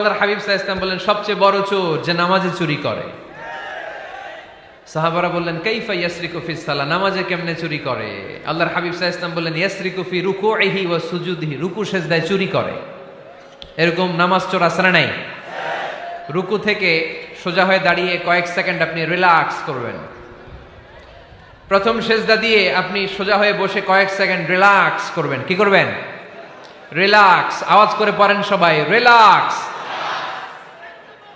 আল্লাহর হাবিব সাহা ইসলাম বললেন, সবচেয়ে বড় চোর যে নামাজে চুরি করে। সাহাবারা বললেন, কাইফা সালা নামাজে কেমনে চুরি করে? আল্লাহর হাবিব সাহা ইসলাম বললেন রুকু সেজদায় চুরি করে। এরকম নামাজ চোর নাই? রুকু থেকে সোজা হয়ে দাঁড়িয়ে কয়েক সেকেন্ড আপনি রিল্যাক্স করবেন। প্রথম সেজদা দিয়ে আপনি সোজা হয়ে বসে কয়েক সেকেন্ড রিল্যাক্স করবেন। কি করবেন? রিল্যাক্স। আওয়াজ করে পড়েন সবাই, রিল্যাক্স।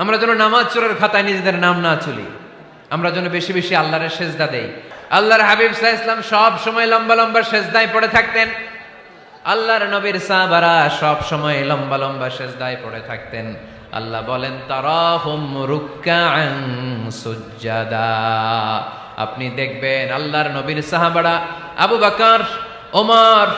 আমরা যেন নামাজ চোরের খাতায় নিজেদের নাম না চলি। আমরা যেন বেশি বেশি আল্লাহরের সেজদা দেই। আল্লাহর হাবিব সাহা ইসলাম সব সময় লম্বা লম্বা সেজদায় পড়ে থাকতেন। আল্লাহর নবীর সাহাবারা সব সময় লম্বা লম্বা সেজদায় পড়ে থাকতেন। আল্লাহ বলেন সুজ্জাদা। আপনি দেখবেন আল্লাহর নবীর সাহাবারা আবু বাকার, ওমর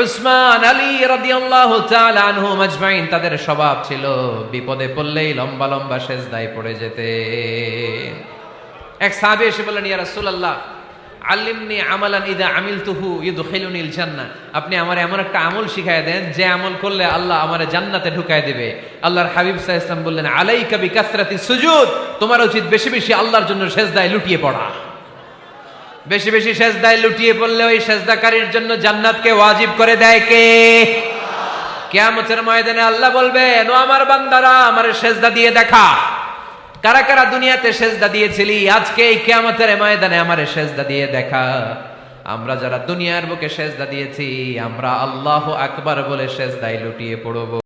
উসমান আলী রাদিয়াল্লাহু তাআলা আনহুম আজমাইন তাদের স্বভাব ছিল বিপদে পড়লেই লম্বা লম্বা সেজদায় পড়ে যেতেন এক সাহাবী এসে বললেন, ইয়া রাসূলুল্লাহ আমালান ইদা আমিলতুহু জান্নাহ। আপনি আমার এমন একটা আমল শিখায় দেন, যে আমল করলে আল্লাহ আমারে জান্নাতে ঢুকায় দিবে। আল্লাহর হাবিব সাল্লাল্লাহু আলাইহি বললেন, আলাইকা সুজুদ, তোমার উচিত বেশি বেশি আল্লাহর জন্য সেজদায় লুটিয়ে পড়া। বেশি বেশি সেজদায় লুটিয়ে পড়লে ওই সেজদাকারীর জন্য জান্নাতকে ওয়াজিব করে দেয় কে? কিয়ামতের ময়দানে আল্লাহ বলবেন ও আমার বান্দারা, আমার সেজদা দিয়ে দেখা। কারা কারা দুনিয়াতে সেজদা দিয়েছিলি, আজকে এই কিয়ামতের ময়দানে আমার সেজদা দিয়ে দেখা। আমরা যারা দুনিয়ার বুকে সেজদা দিয়েছি, আমরা আল্লাহ আকবার বলে সেজদায় লুটিয়ে পড়ব।